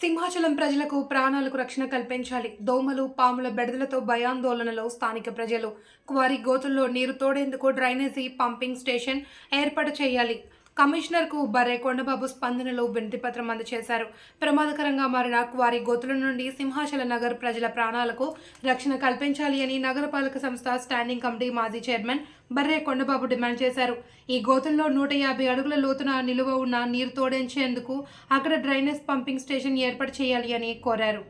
సింహాచలం ప్రజలకు ప్రాణాలకు రక్షణ కల్పించాలి. దోమలు పాముల బెడదలతో భయాందోళనలో స్థానిక ప్రజలు. క్వారీ గోతుల్లో నీరు తోడేందుకు డ్రైనేజీ పంపింగ్ స్టేషన్ ఏర్పాటు చేయాలి. కమిషనర్కు బర్రె కొండబాబు స్పందనలో వినతిపత్రం అందజేశారు. ప్రమాదకరంగా మారిన క్వారీ గోతుల నుండి సింహాచల నగర్ ప్రజల ప్రాణాలకు రక్షణ కల్పించాలి అని నగరపాలక సంస్థ స్టాండింగ్ కమిటీ మాజీ చైర్మన్ బర్రె కొండబాబు డిమాండ్ చేశారు. ఈ గోతుల్లో నూట యాభై అడుగుల లోతున నిలువ ఉన్న నీరు తోడించేందుకు అక్కడ డ్రైనేజ్ పంపింగ్ స్టేషన్ ఏర్పాటు చేయాలి అని కోరారు.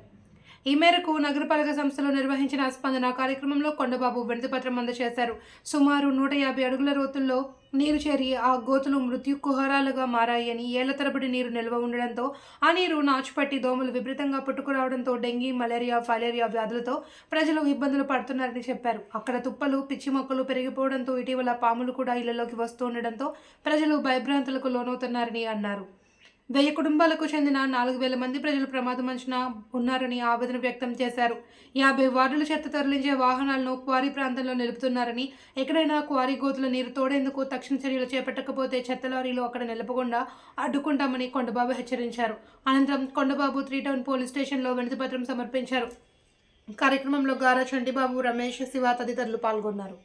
ఈ మేరకు నగరపాలక సంస్థలో నిర్వహించిన స్పందన కార్యక్రమంలో కొండబాబు వినతిపత్రం అందజేశారు. సుమారు నూట యాభై అడుగుల రోతుల్లో నీరు చేరి ఆ గోతులు మృత్యు కుహరాలుగా మారాయని ఏళ్ళ తరబడి నీరు నిల్వ ఉండడంతో ఆ నీరు నాచుపట్టి దోమలు విపరీతంగా పుట్టుకురావడంతో డెంగీ మలేరియా ఫలేరియా వ్యాధులతో ప్రజలు ఇబ్బందులు పడుతున్నారని చెప్పారు. అక్కడ తుప్పలు పిచ్చి మొక్కలు పెరిగిపోవడంతో ఇటీవల పాములు కూడా ఇళ్ళలోకి వస్తుండడంతో ప్రజలు భయభ్రాంతులకు లోనవుతున్నారని అన్నారు. వెయ్యి కుటుంబాలకు చెందిన నాలుగు వేల మంది ప్రజలు ప్రమాదం అంచనా ఉన్నారని ఆవేదన వ్యక్తం చేశారు. యాభై వార్డుల చెత్త తరలించే వాహనాలను క్వారీ ప్రాంతంలో నిలుపుతున్నారని ఎక్కడైనా క్వారీ గోతుల నీరు తోడేందుకు తక్షణ చర్యలు చేపట్టకపోతే చెత్త లారీలు అక్కడ నిలపకుండా అడ్డుకుంటామని కొండబాబు హెచ్చరించారు. అనంతరం కొండబాబు త్రీ టౌన్ పోలీస్ స్టేషన్లో వినతిపత్రం సమర్పించారు. కార్యక్రమంలో గారా చంటిబాబు రమేష్ శివ తదితరులు పాల్గొన్నారు.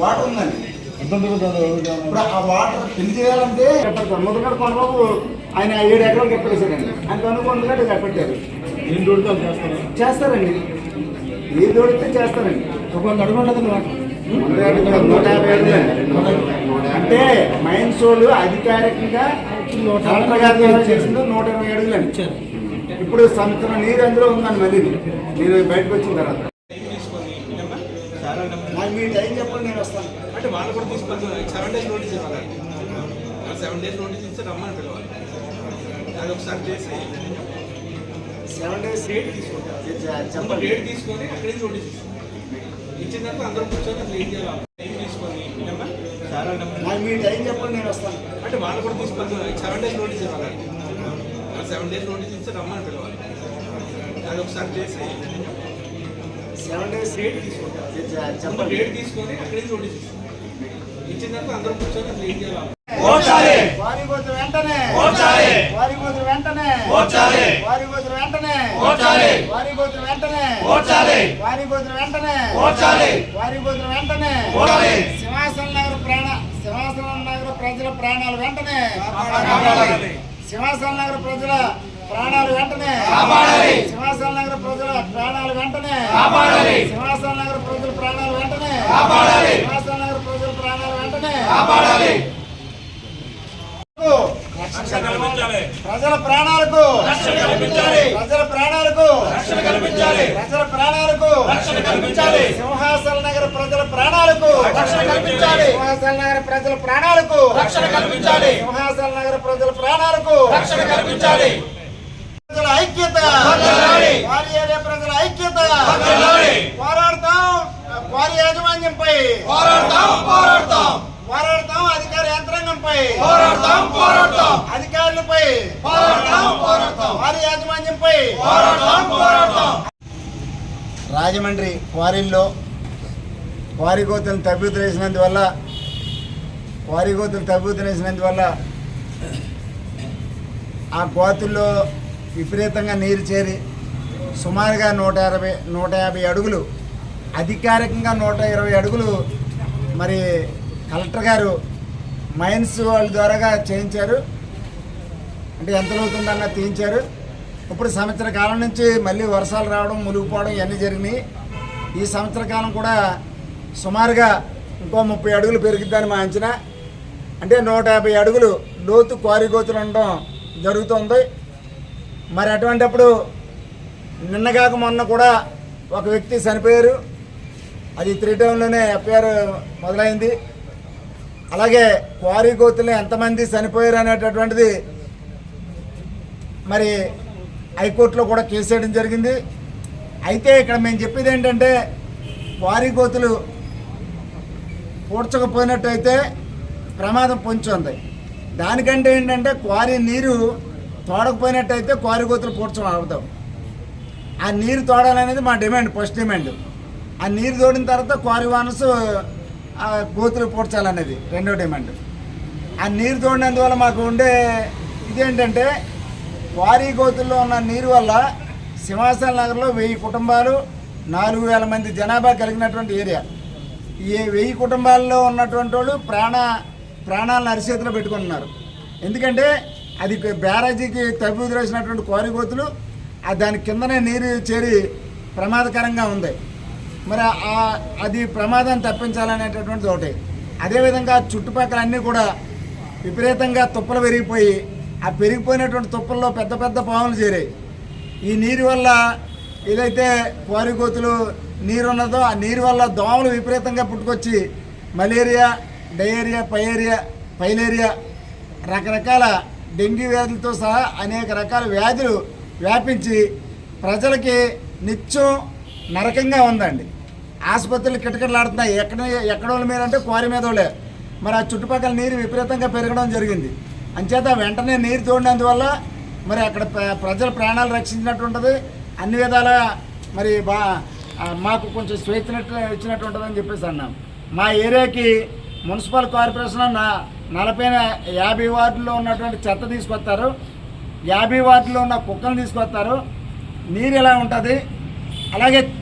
వాటర్ ఉందండి. ఇప్పుడు ఆ వాటర్ ఫిల్ చేయాలంటే కట్టారు కొండబాబు ఆయన ఏడు ఎకరాలు కట్టేశారండి ఆయన కనుకొండగాడు కట్టారు ఏం దొడితే అది చేస్తారా? చేస్తారండి. ఏది దొరికితే చేస్తారండి. ఒక వంద అడుగు ఉంటుంది వాటర్ నూట యాభై. అంటే మైన్స్ వాళ్ళు అధికారికంగా కలెక్టర్ గారి చేసింది నూట ఇరవై అడుగులండి. ఇప్పుడు సంవత్సరం నీరు అందులో ఉందండి మళ్ళీ. మీరు బయటకు వచ్చిన తర్వాత. నాకు మీ టైం చెప్పండి. నేను అంటే వాళ్ళు కూడా తీసుకొని సెవెన్ డేస్ నోటీస్ ఇవ్వాలి. సెవెన్ డేస్ నోటీస్ ఇస్తే రమ్మని పిలవాలి. అది ఒకసారి చేసి. సెవెన్ డేస్ డేట్ తీసుకుంటారు డేట్ తీసుకొని అక్కడి నుంచి నోటీస్ ఇస్తాం ఇచ్చిన తర్వాత అందరం కూర్చొని అసలు ఏం చేయాలి? టైం తీసుకొని? మీ టైం చెప్పండి నేను వస్తాను. అంటే వాళ్ళు కూడా తీసుకొని సెవెన్ డేస్ నోటీస్ ఇవ్వాలి. సెవెన్ డేస్ నోటీస్ ఇస్తే రమ్మని పిలవాలి. అది ఒకసారి చేసి. సెవెన్ డేస్ డేట్ తీసుకుంటారు డేట్ తీసుకొని అక్కడి నుంచి నోటీస్ ఇస్తాం తర్వాత అందరం కూర్చొని అసలు ఏం చేయాలి వారి గోత్రం వెంటనే. వారి వెంటనే. వారి వెంటనే. వారి వెంటనే. వారి వెంటనే. వారి వెంటనే. సింహాసన నగర ప్రాణ సింహాసన నగర ప్రజల ప్రాణాలు వెంటనే. సింహాసన నగర ప్రజల ప్రాణాలు వెంటనే. సింహాసన నగర ప్రజల ప్రాణాలు వెంటనే. సింహాసన నగర ప్రజల ప్రాణాలు వెంటనే. సింహాసన నగర ప్రజల వెంటనే ప్రజల ప్రాణాలకు ప్రజల ప్రాణాలకు ప్రజల ప్రాణాలకు సింహాసన నగర ప్రజల ప్రాణాలకు సింహాసన నగర ప్రజల ప్రాణాలకు సింహాసన నగర ప్రజల ప్రాణాలకు ప్రజల ఐక్యత వారి ఏరియా ప్రజల ఐక్యత పోరాడతాం వారి యాజమాన్యంపై. పోరాడతాం పోరాడతాం. పోరాడతాం పోరాడతాం. అధికారులపై పోరాడతాం పోరాడతాం. వారి యాజమాన్యంపై. పోరాడతాం పోరాడతాం. రాజమండ్రి క్వారీల్లో క్వారీ గోతులను తగ్గుతు వేసినందువల్ల క్వారీ గోతులు తగ్గుతు వేసినందువల్ల ఆ గోతుల్లో విపరీతంగా నీరు చేరి సుమారుగా నూట యాభై నూట యాభై అడుగులు అధికారికంగా నూట ఇరవై అడుగులు మరి కలెక్టర్ గారు మైన్స్ వాళ్ళ ద్వారాగా చేయించారు. అంటే ఎంత అవుతుందన్న తీయించారు. ఇప్పుడు సంవత్సర కాలం నుంచి మళ్ళీ వర్షాలు రావడం మునిగిపోవడం ఇవన్నీ జరిగినాయి. ఈ సంవత్సర కాలం కూడా సుమారుగా ఇంకో ముప్పై అడుగులు పెరిగిద్దని మా అంచనా. అంటే నూట యాభై అడుగులు లోతు క్వారీ ఉండడం జరుగుతుంది. మరి అటువంటప్పుడు నిన్నగాక మొన్న కూడా ఒక వ్యక్తి చనిపోయారు. అది త్రీ టౌన్లోనే ఎఫ్ఐఆర్ మొదలైంది. అలాగే క్వారీ కోతులు ఎంతమంది చనిపోయారు అనేటటువంటిది మరి హైకోర్టులో కూడా కేసు వేయడం జరిగింది. అయితే ఇక్కడ మేము చెప్పేది ఏంటంటే క్వారీ కోతులు పూడ్చకపోయినట్టయితే ప్రమాదం పొంచి ఉంది. దానికంటే ఏంటంటే క్వారీ నీరు తోడకపోయినట్టయితే క్వారీ కోతులు పూడ్చడం అవుతాం ఆ నీరు తోడాలనేది మా డిమాండ్ ఫస్ట్ డిమాండ్. ఆ నీరు తోడిన తర్వాత క్వారీ ఆ గోతులు పూడ్చాలనేది రెండో డిమాండ్. ఆ నీరు తోడినందువల్ల మాకు ఉండే ఇదేంటంటే క్వారీ గోతుల్లో ఉన్న నీరు వల్ల సింహాసన నగర్లో వెయ్యి కుటుంబాలు నాలుగు వేల మంది జనాభా కలిగినటువంటి ఏరియా. ఈ వెయ్యి కుటుంబాల్లో ఉన్నటువంటి వాళ్ళు ప్రాణ ప్రాణాలను అరిచేతిలో పెట్టుకుంటున్నారు. ఎందుకంటే అది బ్యారేజీకి తగ్గు వేసినటువంటి క్వారీ గోతులు దాని కిందనే నీరు చేరి ప్రమాదకరంగా ఉంది. మరి అది ప్రమాదం తప్పించాలనేటటువంటిది ఒకటి. అదేవిధంగా చుట్టుపక్కల అన్నీ కూడా విపరీతంగా తుప్పలు పెరిగిపోయి ఆ పెరిగిపోయినటువంటి తుప్పల్లో పెద్ద పెద్ద పాములు చేరాయి. ఈ నీరు వల్ల ఏదైతే కోరికోతులు నీరు ఉన్నదో ఆ నీరు వల్ల దోమలు విపరీతంగా పుట్టుకొచ్చి మలేరియా డయేరియా పయేరియా పైలేరియా రకరకాల డెంగ్యూ వ్యాధులతో సహా అనేక రకాల వ్యాధులు వ్యాపించి ప్రజలకి నిత్యం నరకంగా ఉందండి. ఆసుపత్రులు కిటకిటలాడుతున్నాయి. ఎక్కడ ఎక్కడ వాళ్ళ మీద అంటే క్వారీ మీద వాళ్ళే మరి ఆ చుట్టుపక్కల నీరు విపరీతంగా పెరగడం జరిగింది. అంచేత వెంటనే నీరు తోడినందువల్ల మరి అక్కడ ప్ర- ప్రజల ప్రాణాలు రక్షించినట్టు ఉంటుంది. అన్ని విధాల మరి బా మాకు కొంచెం స్వేచ్ఛనట్టు ఇచ్చినట్టు ఉంటుందని చెప్పేసి అన్నాం. మా ఏరియాకి మున్సిపల్ కార్పొరేషన్ నా నలభై యాభై వార్డుల్లో ఉన్నటువంటి చెత్త తీసుకొస్తారు. యాభై వార్డులో ఉన్న కుక్కలు తీసుకొస్తారు. నీరు ఎలా ఉంటుంది? అలాగే